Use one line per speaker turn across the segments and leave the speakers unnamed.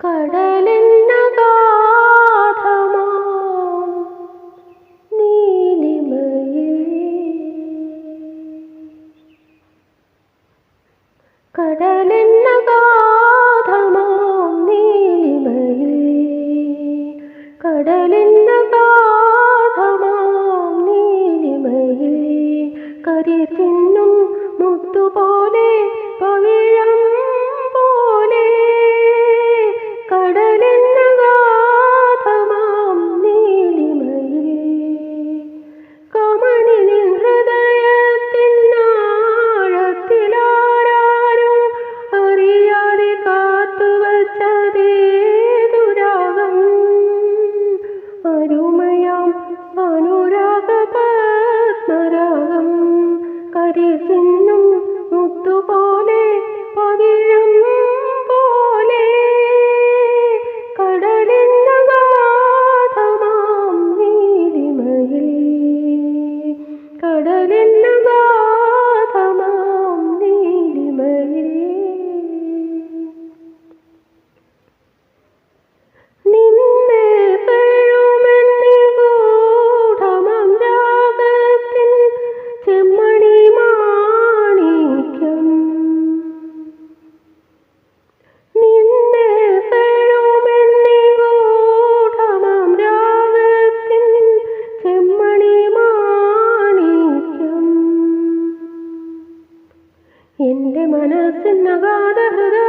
கடல் മനസ്സിനഗാധ ഹൃദയത്തിലുണ്ടെന്നതെടുത്തുകൊള്ളുക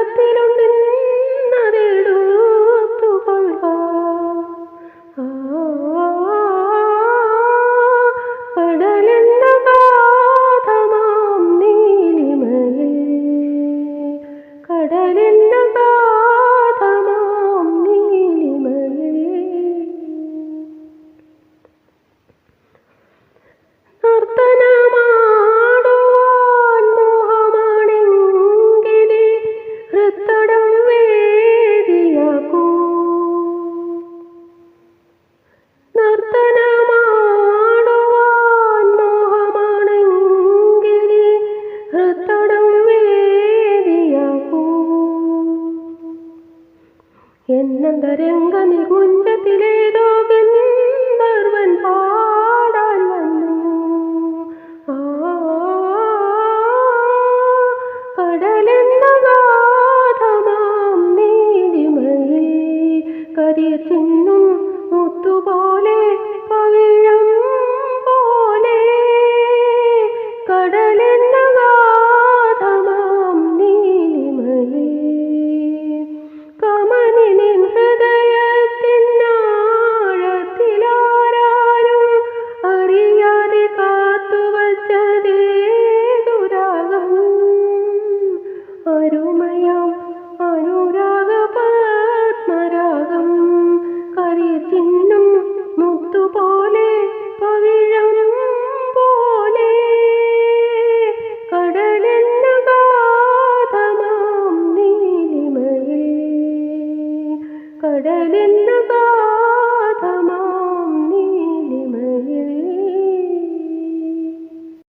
എന്നന്തരംഗ നികുഞ്ചത്തിലേതോ என்னதா